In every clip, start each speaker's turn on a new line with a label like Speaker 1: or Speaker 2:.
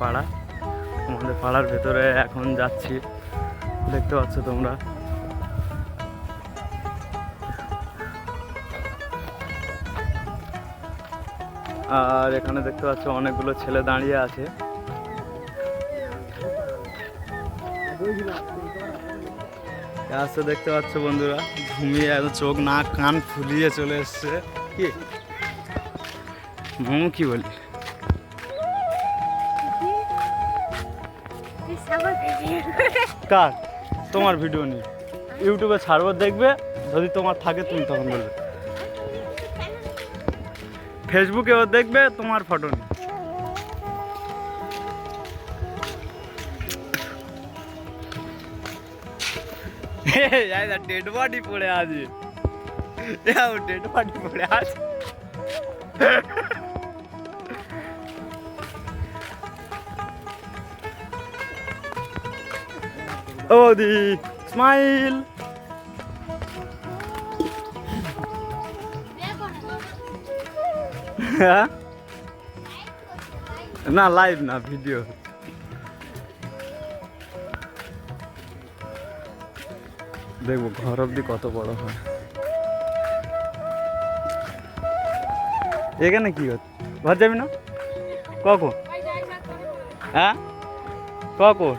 Speaker 1: পাড়া। আমাদের পাড়ার ভেতরে এখন যাচ্ছি। দেখতে পাচ্ছ তোমরা। আর এখানে দেখতে পাচ্ছ অনেকগুলো ছেলে দাঁড়িয়ে আছে। দেখতে পাচ্ছ বন্ধুরা, ঘুমিয়ে এত চোখ নাক কান ফুলিয়ে চলে এসছে। কি? মোমো কি বলি? কার? তোমার ভিডিও নেই ইউটিউবে ছাড়বো, দেখবে, যদি তোমার থাকে তুমি তখন বলবে। ফেসবুকেও দেখবে, তোমার ফটো নেই ডেড পড়ে আছে। ডেড বডি পড়ে আছে। ও দি স্মাইল না লাইভ না ভিডিও দেখব, ঘর অব্দি কত বড় হয়। এখানে কি হচ্ছে? ঘর যাবি না? কখন? হ্যাঁ? কখন?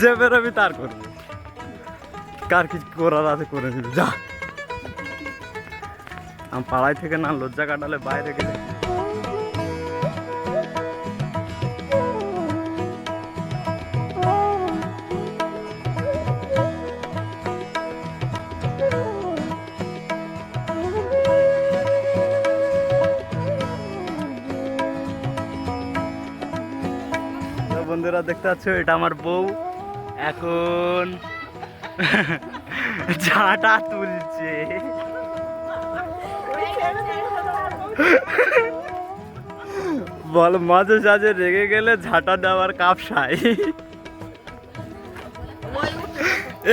Speaker 1: যে বেরোবি তার করবি কার কিছু করার আছে করে দিবি, যা। আমি পাড়ায় থেকে না, লজ্জা কাটালে বাইরে গেলে। তো বন্ধুরা দেখতে পাচ্ছ এটা আমার বউ। এখন ঝাঁটা তুলছে। বল মাঝে সাঝে রেগে গেলে ঝাঁটা দেওয়ার কাপসাই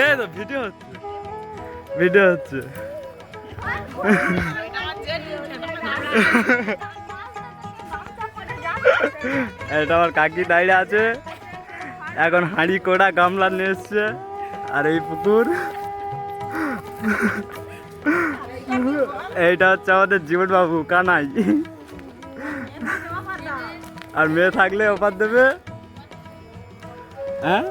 Speaker 1: এ তো ভিডিও হচ্ছে। ভিডিও হচ্ছে। এটা আমার কাকি দাঁড়িয়ে আছে। এখন হাঁড়ি কোড়া গামলা নিয়ে এসছে। আর এই পুকুর। এইটা হচ্ছে আমাদের জীবন বাবু কানাই। আর মেয়ে থাকলে ওপার দেবে। হ্যাঁ?